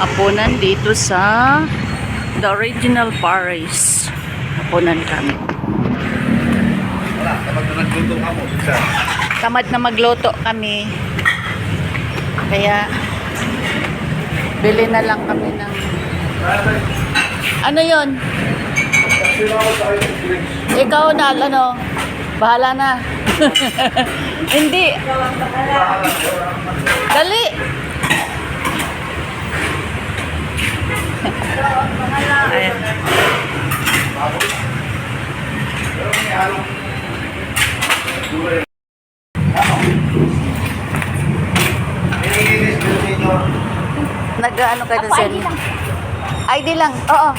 Apunan dito sa The Original Paris. Apunan kami. Wala, kapag na nagluto ka mo, isa. Tamad na magluto kami. Kaya, bili na lang kami ng... Ano yon? Ikaw na, ano? Bahala na. Hindi. Dali. Ayan. Nag-ano kayo Ako, sa ID lang. Oo.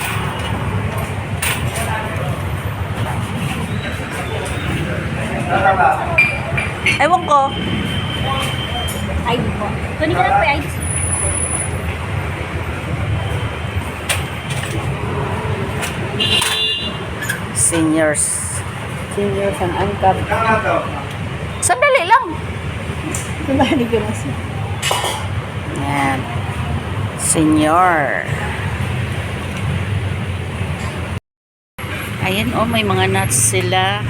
Ewan ko. ID po. Kunin ko lang po yung ID. Seniors. Seniors ang to. Sandali lang. Kumali ko na siya. Yan. Senior. Ayan, oh, may mga nuts sila.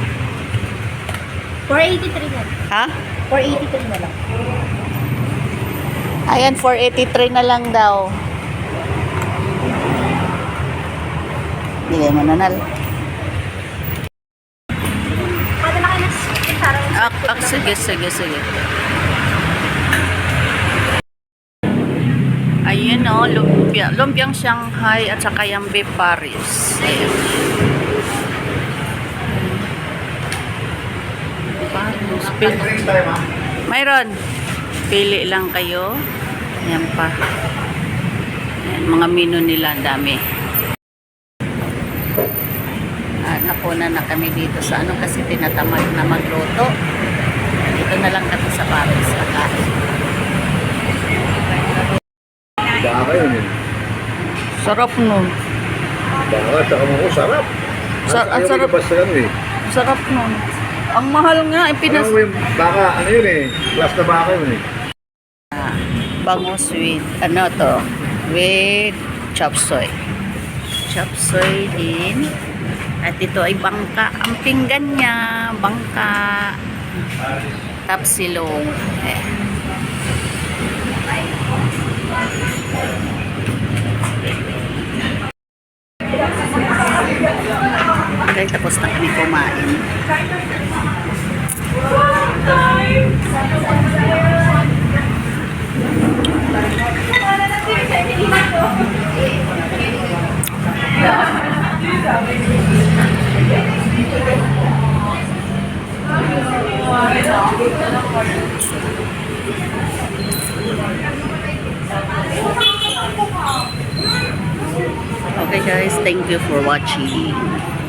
483 na. Ha? 483 na lang. Ayan, 483 na lang daw. Bigay mo na. Pwede na kayo sarang. Ah, ah, sige, sige, sige. Ayun oh, lumpia. Lumpiang Shanghai at saka beef Paris. Ayan. Paris. Mayroon. Pili lang kayo. Ayan pa. Ayan, mga menu nila, dami. Ah, napuna na kami dito sa ano kasi tinatamad na magluto. Dito na lang kami sa Paris. Kakain. Eh. Sarap nun. Baka, tsaka mo, sarap. Sa- ang sarap. Basta eh. Sarap nun. Ang mahal nga. Eh, pinas... Ano yung baka, ano yun eh. Class na baka yun eh. bangus with ano to with chop suey chop suey din at ito ay bangka ang pinggan niya bangka tapsilong eh. Okay, tapos na kami kumain. Okay guys, thank you for watching.